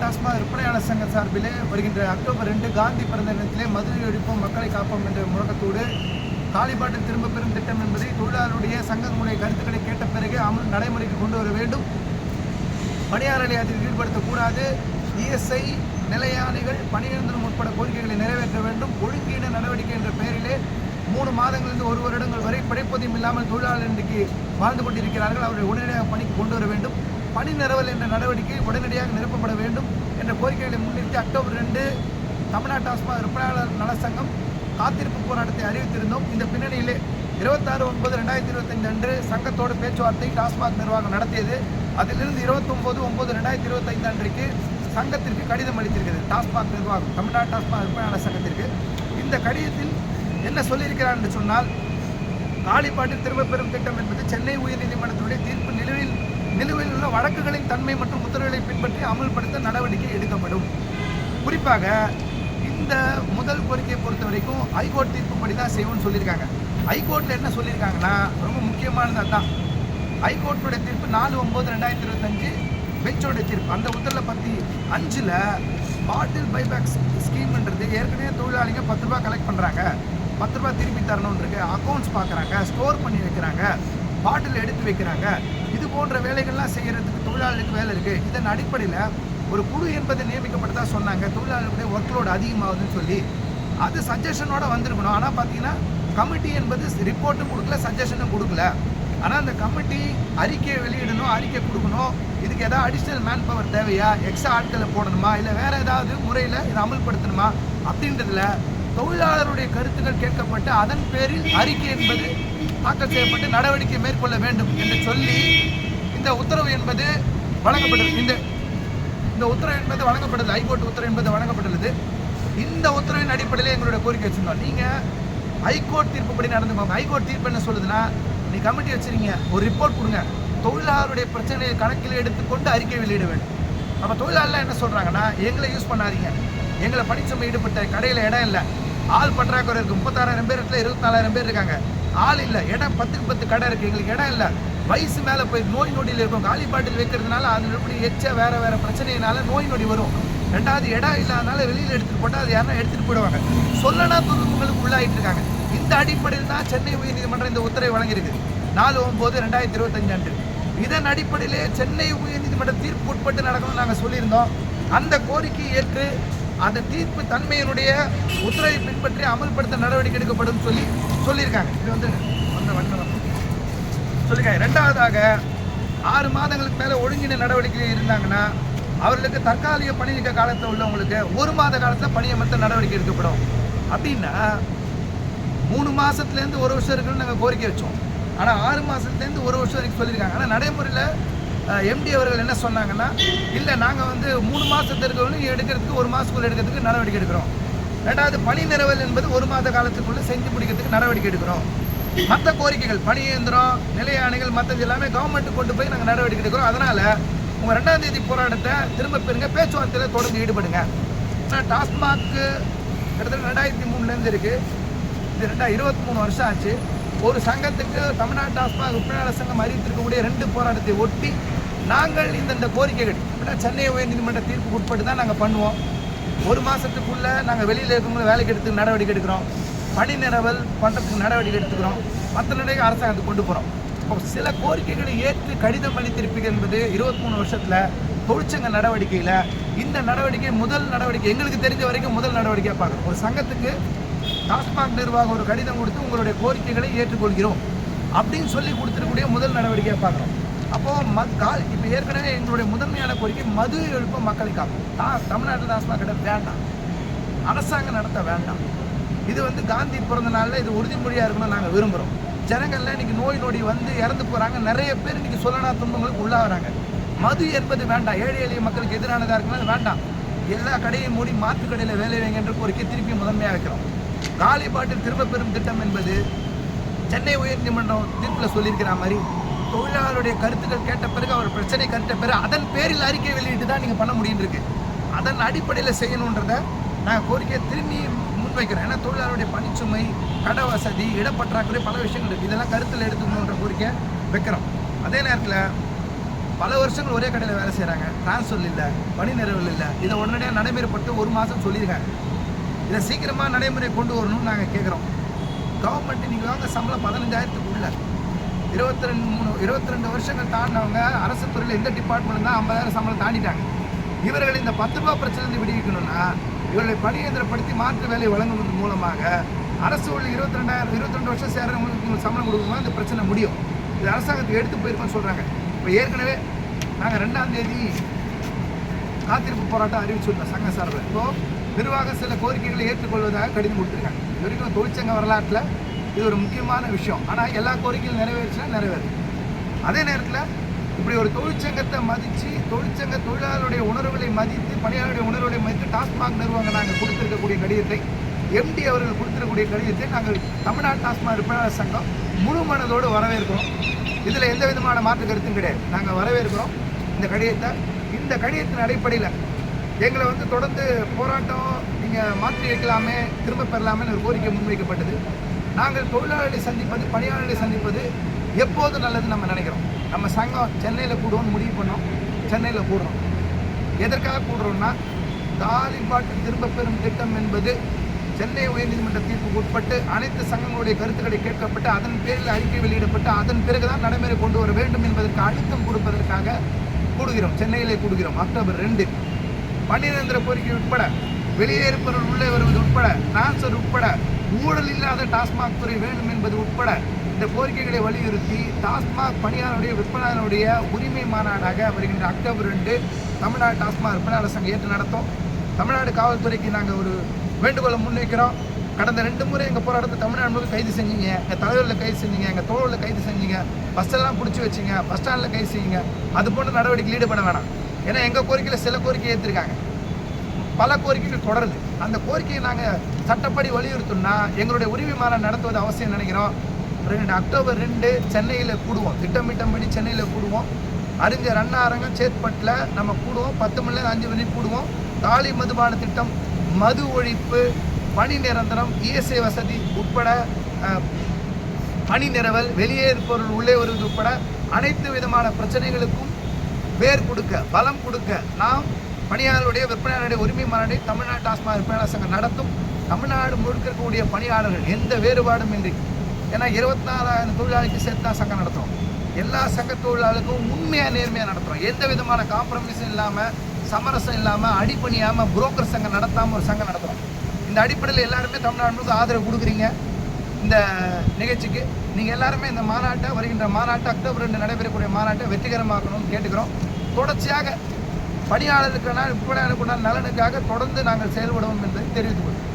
டாஸ்மாக் விற்பனையாளர் சங்க சார்பிலே வருகின்ற அக்டோபர் ரெண்டு காந்தி பிறந்த தினத்திலே மதுரை ஒழிப்போம் மக்களை காப்போம் என்ற முழக்கத்தோடு காலிபாட்டில் திரும்ப பெறும் திட்டம் என்பதை தொழிலாளருடைய சங்கங்களுடைய கருத்துக்களை கேட்ட பிறகு அமல் நடைமுறைக்கு கொண்டு வர வேண்டும். பணியாளர்களை நிலையத்தில் ஈடுபடுத்தக்கூடாது. இஎஸ்ஐ நிலையாளிகள் பணியிடங்கள் உட்பட கோரிக்கைகளை நிறைவேற்ற வேண்டும். ஒழுங்கீன நடவடிக்கை என்ற பெயரிலே மூணு மாதங்களிலிருந்து ஒரு வருடங்கள் வரை பிழைப்பதையும் இல்லாமல் தொழிலாளர் இன்றைக்கு வாழ்ந்து கொண்டிருக்கிறார்கள். அவர்களை உடனடியாக பணிக்கு கொண்டு வர வேண்டும். பணி நிரவல் என்ற நடவடிக்கை உடனடியாக நிரப்பப்பட வேண்டும் என்ற கோரிக்கைகளை முன்னிறுத்தி அக்டோபர் ரெண்டு தமிழ்நாடு டாஸ்மாக் விற்பனையாளர் நலச்சங்கம் காத்திருப்பு போராட்டத்தை அறிவித்திருந்தோம். இந்த பின்னணியிலே இருபத்தாறு ஒன்பது ரெண்டாயிரத்தி இருபத்தைந்து அன்று சங்கத்தோடு பேச்சுவார்த்தை டாஸ்மாக் நிர்வாகம் நடத்தியது. அதிலிருந்து இருபத்தொம்போது ஒன்பது ரெண்டாயிரத்தி இருபத்தைந்து அன்றைக்கு சங்கத்திற்கு கடிதம் அளித்திருக்கிறது. டாஸ்மாக் நிர்வாகம் தமிழ்நாடு டாஸ்மாக் விற்பனையாளர் சங்கத்திற்கு. இந்த கடிதத்தில் என்ன சொல்லியிருக்கிறார் என்று சொன்னால் காலிப்பாட்டில் திரும்ப பெறும் திட்டம் என்பது சென்னை உயர்நீதிமன்றத்தினுடைய தீர்ப்பு நிலுவையில் நிலுவையில் உள்ள வழக்குகளின் தன்மை மற்றும் உத்தரவுகளை பின்பற்றி அமல்படுத்த நடவடிக்கை எடுக்கப்படும். குறிப்பாக இந்த முதல் கோரிக்கையை பொறுத்த வரைக்கும் ஹைகோர்ட் தீர்ப்புப்படி தான் செய்வோம்னு சொல்லியிருக்காங்க. ஹைகோர்ட்டில் என்ன சொல்லியிருக்காங்கன்னா ரொம்ப முக்கியமானது அதுதான் ஹைகோர்ட்டுடைய தீர்ப்பு நாலு ஒம்பது ரெண்டாயிரத்தி இருபத்தஞ்சு பெஞ்சோட தீர்ப்பு. அந்த உத்தரவை பற்றி அஞ்சில் பாட்டில் பைபேக் ஸ்கீம்ன்றது ஏற்கனவே தொழிலாளிங்க பத்து ரூபா கலெக்ட் பண்ணுறாங்க பத்து ரூபா திருப்பி தரணும்னு இருக்கு. அக்கௌண்ட்ஸ் பார்க்குறாங்க ஸ்டோர் பண்ணி வைக்கிறாங்க பாட்டில் எடுத்து வைக்கிறாங்க. போன்ற வேலைகள்லாம் செய்கிறதுக்கு தொழிலாளர்களுக்கு வேலை இருக்குது இதன் அடிப்படையில் ஒரு குழு என்பது நியமிக்கப்பட்டதா சொன்னாங்க. தொழிலாளர்களுடைய ஒர்க் லோடு அதிகமாகுதுன்னு சொல்லி. அது சஜஷனோட வந்திருக்கணும். ஆனால் பார்த்தீங்கன்னா கமிட்டி என்பது ரிப்போர்ட்டும் கொடுக்கல சஜஷனும் கொடுக்கல. ஆனால் அந்த கமிட்டி அறிக்கையை வெளியிடணும் அறிக்கை கொடுக்கணும். இதுக்கு ஏதாவது அடிஷ்னல் மேன் பவர் தேவையா? எக்ஸ்ட்ரா ஆட்களை போடணுமா? இல்லை வேறு ஏதாவது முறையில் இதை அமல்படுத்தணுமா? அப்படின்றதுல தொழிலாளருடைய கருத்துக்கள் கேட்கப்பட்டு அதன் பேரில் அறிக்கை என்பது தாக்கல் செய்யப்பட்டு நடவடிக்கை மேற்கொள்ள வேண்டும் என்று சொல்லி இந்த உத்தரவு என்பது வழங்கப்பட்டது. இந்த இந்த உத்தரவு என்பது வழங்கப்பட்டது. ஹைகோர்ட் உத்தரவு என்பது வழங்கப்பட்டுள்ளது. இந்த உத்தரவின் அடிப்படையில் எங்களுடைய கோரிக்கை வச்சிருந்தோம். நீங்கள் ஹைகோர்ட் தீர்ப்புப்படி நடந்து போங்க. ஹைகோர்ட் தீர்ப்பு என்ன சொல்லுதுன்னா நீ கமிட்டி வச்சுருங்க. ஒரு ரிப்போர்ட் கொடுங்க. தொழிலாளருடைய பிரச்சனையை கணக்கில் எடுத்துக்கொண்டு அறிக்கை வெளியிட வேண்டும். அப்போ தொழிலாளர்லாம் என்ன சொல்கிறாங்கன்னா எங்களை யூஸ் பண்ணாதீங்க. எங்களை பணிச்சுமை ஈடுபட்ட கடையில் இடம் இல்லை. ஆள் பற்றாக்குறை இருக்குது முப்பத்தாறாயிரம் பேர் இடத்துல இருபத்தாலாயிரம் பேர் இருக்காங்க. ஆள் இல்லை. இடம் பத்துக்கு பத்து கடை இருக்குது எங்களுக்கு இடம் இல்லை. வயசு மேலே போய் நோய் நொடியில் இருக்கும். காலி பாட்டில் வைக்கிறதுனால அதில் எப்படி எச்ச வேறு வேறு பிரச்சனையினால நோய் நொடி வரும். ரெண்டாவது இடம் இல்லாதனால வெளியில் எடுத்துகிட்டு போட்டால் அது யாருன்னா எடுத்துகிட்டு போயிடுவாங்க. சொல்லனா துன்பங்களுக்கு உள்ளாகிட்டு இருக்காங்க. இந்த அடிப்படையில் தான் சென்னை உயர்நீதிமன்றம் இந்த உத்தரவை வழங்கியிருக்கு. நாலு ஒம்பது ரெண்டாயிரத்தி இருபத்தஞ்சு அன்று. இதன் அடிப்படையிலே சென்னை உயர்நீதிமன்ற தீர்ப்பு உட்பட்டு நடக்கணும்னு நாங்கள் சொல்லியிருந்தோம். அந்த கோரிக்கையை ஏற்று அந்த தீர்ப்பு தன்மையினுடைய உத்தரவை பின்பற்றி அமல்படுத்த நடவடிக்கை எடுக்கப்படும் சொல்லி சொல்லியிருக்காங்க. இது வந்து வந்த வண்ணம் சொல்லியிருக்காங்க ரெண்டாவதாக ஆறு மாதங்களுக்கு மேலே ஒழுங்கின நடவடிக்கை இருந்தாங்கன்னா அவர்களுக்கு தற்காலிக பணி நீக்க காலத்தில் உள்ளவங்களுக்கு ஒரு மாத காலத்தில் பணியமர்த்த நடவடிக்கை எடுக்கப்படும். அப்படின்னா மூணு மாதத்துலேருந்து ஒரு வருஷம் இருக்குன்னு நாங்கள் கோரிக்கை வச்சோம். ஆனால் ஆறு மாதத்துலேருந்து ஒரு வருஷம் வரைக்கும் சொல்லியிருக்காங்க. ஆனால் நடைமுறையில் எம்டி அவர்கள் என்ன சொன்னாங்கன்னா இல்லை நாங்கள் வந்து மூணு மாதத்து இருக்கவங்களும் எடுக்கிறதுக்கு ஒரு மாதத்துக்குள்ள எடுக்கிறதுக்கு நடவடிக்கை எடுக்கிறோம். ரெண்டாவது பணி நிறுவல் என்பது ஒரு மாத காலத்துக்குள்ளே செஞ்சு முடிக்கிறதுக்கு நடவடிக்கை எடுக்கிறோம். மற்ற கோரிக்கைகள் பணி இயந்திரம் நிலையாணைகள் மற்றது எல்லாமே கவர்மெண்ட் கொண்டு போய் நாங்கள் நடவடிக்கை எடுக்கிறோம் அதனால் உங்கள் ரெண்டாம் தேதி போராட்டத்தை திரும்ப பெறுங்க. பேச்சுவார்த்தையில் தொடர்ந்து ஈடுபடுங்க. ஆனால் டாஸ்மாக்கு கிட்டத்தட்ட ரெண்டாயிரத்தி மூணுலேருந்து இருக்குது இது ரெண்டா இருபத்தி மூணு வருஷம் ஆச்சு. ஒரு சங்கத்துக்கு தமிழ்நாடு டாஸ்மாக் விற்பனையாளர் சங்கம் அறிவித்திருக்கக்கூடிய ரெண்டு போராட்டத்தை ஒட்டி நாங்கள் இந்தந்த கோரிக்கைகள் இப்படின்னா சென்னை உயர்நீதிமன்ற தீர்ப்புக்கு உட்பட்டு தான் நாங்கள் பண்ணுவோம். ஒரு மாதத்துக்குள்ளே நாங்கள் வெளியில் இருக்கவங்களை வேலைக்கு எடுத்து நடவடிக்கை எடுக்கிறோம். பணி நிரவல் பண்ணுறதுக்கு நடவடிக்கை எடுத்துக்கிறோம். மற்ற நடவடிக்கை அரசாங்கத்துக்கு கொண்டு போகிறோம் இப்போ சில கோரிக்கைகளை ஏற்று கடிதம் அளித்திருப்பீங்க என்பது இருபத்தி மூணு வருஷத்தில் தொழிற்சங்க நடவடிக்கையில் இந்த நடவடிக்கை முதல் நடவடிக்கை எங்களுக்கு தெரிஞ்ச வரைக்கும் முதல் நடவடிக்கையாக பார்க்குறோம் ஒரு சங்கத்துக்கு டாஸ்மாக் நிர்வாகம் ஒரு கடிதம் கொடுத்து உங்களுடைய கோரிக்கைகளை ஏற்றுக்கொள்கிறோம் அப்படின்னு சொல்லி கொடுத்துருக்கூடிய முதல் நடவடிக்கையாக பார்க்குறோம் அப்போது மத் கால் இப்போ ஏற்கனவே எங்களுடைய முதன்மையான கோரிக்கை மது எழுப்ப மக்களை காப்போம். தா தமிழ்நாட்டில் டாஸ்மாக் கடை வேண்டாம். அரசாங்கம் நடத்த வேண்டாம். இது வந்து காந்தி பிறந்த நாளில் இது உறுதிமொழியாக இருக்கணும்னு நாங்கள் விரும்புகிறோம் ஜனங்களில் இன்னைக்கு நோய் நொடி வந்து இறந்து போகிறாங்க நிறைய பேர் இன்னைக்கு சொல்லனா துன்பங்களுக்கு உள்ளாகிறாங்க. மது என்பது வேண்டாம். ஏழை எளிய மக்களுக்கு எதிரானதாக இருக்குன்னா அது வேண்டாம். எல்லா கடையும் மூடி மாற்று கடையில் வேலை வைங்க என்று கோரிக்கை திருப்பி முதன்மையாக வைக்கிறோம். காலி பாட்டில் திரும்ப பெறும் திட்டம் என்பது சென்னை உயர்நீதிமன்றம் தீர்ப்பில் சொல்லியிருக்கிற மாதிரி தொழிலாளருடைய கருத்துக்கள் கேட்ட பிறகு அவர் பிரச்சனை கருத்த பிறகு அதன் பேரில் அறிக்கை வெளியிட்டு தான் நீங்கள் பண்ண முடியும் இருக்கு. அதன் அடிப்படையில் செய்யணுன்றத நான் கோரிக்கையை திரும்பி முன்வைக்கிறேன் ஏன்னா தொழிலாளருடைய பணிச்சுமை கட வசதி இடப்பற்றாக்குறை பல விஷயங்கள் இருக்குது இதெல்லாம் கருத்தில் எடுத்துக்கணுன்ற கோரிக்கை வைக்கிறோம். அதே நேரத்தில் பல வருஷங்கள் ஒரே கடையில் வேலை செய்கிறாங்க டிரான்ஸ்ஃபர் இல்லை பணி நிறைவில் இல்லை. இதை உடனடியாக நடைமுறைப்பட்டு ஒரு மாதம் சொல்லியிருக்காங்க. இதை சீக்கிரமாக நடைமுறை கொண்டு வரணும்னு நாங்கள் கேட்குறோம் கவர்மெண்ட் நீங்கள் வாங்க சம்பளம் பதினஞ்சாயிரத்துக்கு உள்ள. இருபத்தி ரெண்டு மூணு இருபத்தி ரெண்டு வருஷங்கள் தாண்டினவங்க அரசு துறையில் எந்த டிபார்ட்மெண்ட் தான் ஐம்பதாயிரம் சம்பளம் தாண்டிட்டாங்க. இவர்கள் இந்த பத்து ரூபா பிரச்சனை விடுவிக்கணும்னா இவர்களை பணியந்திரப்படுத்தி மாற்று வேலை வழங்குவதன் மூலமாக அரசு உள்ள இருபத்தி ரெண்டாயிரம் இருபத்தி ரெண்டு வருஷம் சேரவங்களுக்கு சம்பளம் கொடுக்கணும்? இந்த பிரச்சனை முடியும். இது அரசாங்கத்துக்கு எடுத்து போயிருக்கோம்னு சொல்கிறாங்க இப்போ ஏற்கனவே நாங்கள் ரெண்டாம் தேதி காத்திருப்பு போராட்டம் அறிவிச்சிருந்தோம் சங்க சார்பில். இப்போ நிர்வாகம் சில கோரிக்கைகளை ஏற்றுக்கொள்வதாக கடிதம் கொடுத்துருக்காங்க. இது வரைக்கும் தொழிற்சங்க வரலாற்றில் இது ஒரு முக்கியமான விஷயம். ஆனால் எல்லா கோரிக்கையும் நிறைவேறிச்சுன்னா நிறைவேறும். அதே நேரத்தில் இப்படி ஒரு தொழிற்சங்கத்தை மதித்து தொழிற்சங்க தொழிலாளருடைய உணர்வுகளை மதித்து பணியாளருடைய உணர்வுகளை மதித்து டாஸ்மாக் நிறுவனம் நாங்கள் கொடுத்துருக்கக்கூடிய கடிதத்தை எம்டி அவர்கள் கொடுத்துருக்கக்கூடிய கடிதத்தை நாங்கள் தமிழ்நாடு டாஸ்மாக் விற்பனையாளர் சங்கம் முழு மனதோடு வரவேற்கிறோம். இதில் எந்த விதமான மாற்று கருத்தும் கிடையாது. நாங்கள் வரவேற்கிறோம் இந்த கடிதத்தை. இந்த கடிதத்தின் அடிப்படையில் எங்களை வந்து தொடர்ந்து போராட்டம் நீங்கள் மாற்றி வைக்கலாமே திரும்ப பெறலாமே ஒரு கோரிக்கை முன்வைக்கப்பட்டது. நாங்கள் தொழிலாளர்களை சந்திப்பது பணியாளர்களை சந்திப்பது எப்போது நல்லதுன்னு நம்ம நினைக்கிறோம்? நம்ம சங்கம் சென்னையில் கூடுவோம்னு முடிவு பண்ணோம். சென்னையில் கூடுறோம். எதற்காக கூடுறோம்னா தாலிபாட்டு திரும்ப பெறும் திட்டம் என்பது சென்னை உயர்நீதிமன்ற தீர்ப்புக்கு உட்பட்டு அனைத்து சங்கங்களுடைய கருத்துக்களை கேட்கப்பட்டு அதன் பேரில் அறிக்கை வெளியிடப்பட்டு அதன் பிறகுதான் நடைமுறை கொண்டு வர வேண்டும் என்பதற்கு அழுத்தம் கொடுப்பதற்காக கூடுகிறோம். சென்னையிலே கூடுகிறோம். அக்டோபர் ரெண்டு பன்னிரந்திர கோரிக்கை உட்பட வெளியேறுபவர்கள் உள்ளே வருவது உட்பட டிரான்ஸ்ஃபர் இல்லாத டாஸ்மாக் துறை வேண்டும் என்பது உட்பட இந்த கோரிக்கைகளை வலியுறுத்தி டாஸ்மாக் பணியாளருடைய விற்பனையாளருடைய உரிமை மாநாடாக வருகின்ற அக்டோபர் ரெண்டு தமிழ்நாடு டாஸ்மாக் விற்பனையாளர் சங்கம் ஏற்று நடத்தும். தமிழ்நாடு காவல்துறைக்கு நாங்கள் ஒரு வேண்டுகோளை முன்வைக்கிறோம். கடந்த ரெண்டு முறை எங்கள் போராட்டத்தை தமிழ்நாடு முழுக்க கைது செஞ்சீங்க. எங்கள் தலைவரில் கைது செஞ்சீங்க. எங்கள் தோழரில் கைது செஞ்சீங்க. பஸ்ஸெல்லாம் பிடிச்சி வச்சிங்க. பஸ் ஸ்டாண்டில் கைது செய்யுங்க. அது போன்ற நடவடிக்கையில் ஈடுபட வேணாம். ஏன்னா எங்கள் கோரிக்கையில் சில கோரிக்கை ஏற்றிருக்காங்க பல கோரிக்கைகள் தொடருது. அந்த கோரிக்கையை நாங்கள் சட்டப்படி வலியுறுத்தோம்னா எங்களுடைய உரிமை நடத்துவது அவசியம் நினைக்கிறோம். ரெண்டு அக்டோபர் ரெண்டு சென்னையில் கூடுவோம். திட்டமிட்டபடி சென்னையில் கூடுவோம். அறிஞர் அண்ணா அரங்கம் சேத்பட்டில் நம்ம கூடுவோம். பத்து மணிலேருந்து அஞ்சு மணி கூடுவோம். தாலி மதுபான திட்டம் மது ஒழிப்பு பணி நிரந்தரம் இஎஸ்ஐ வசதி உட்பட பணி நிரவல் வெளியேறுபவர்கள் உள்ளே வருவது உட்பட அனைத்து விதமான பிரச்சனைகளுக்கும் வேர் கொடுக்க பலம் கொடுக்க நாம் பணியாளருடைய விற்பனையாளருடைய உரிமை மாநாட்டை தமிழ்நாடு டாஸ்மாக விற்பனையாளர் சங்கம் நடத்தும். தமிழ்நாடு முழுக்க இருக்கக்கூடிய பணியாளர்கள் எந்த வேறுபாடும் இன்றி. ஏன்னா இருபத்தி நாலாயிரம் தொழிலாளிக்கு சேர்த்து தான் சங்கம் நடத்துகிறோம் எல்லா சங்க தொழிலாளருக்கும் உண்மையாக நேர்மையாக நடத்துகிறோம் எந்த விதமான காம்ப்ரமைஸும் இல்லாமல் சமரசம் இல்லாமல் அடிப்பணியாமல் புரோக்கர் சங்கம் நடத்தாமல் ஒரு சங்கம் நடத்துகிறோம் இந்த அடிப்படையில் எல்லாருமே தமிழ்நாடு முழுக்க ஆதரவு கொடுக்குறீங்க. இந்த நிகழ்ச்சிக்கு நீங்கள் எல்லாருமே இந்த மாநாட்டை வருகின்ற மாநாட்டை அக்டோபர் ரெண்டு நடைபெறக்கூடிய மாநாட்டை வெற்றிகரமாக்கணும்னு கேட்டுக்கிறோம். தொடர்ச்சியாக பணியாளர்களுக்கான விற்பனையாளருக்கான நலனுக்காக தொடர்ந்து நாங்கள் செயல்படுவோம் என்பதை தெரிவித்துக் கொள்கிறோம்.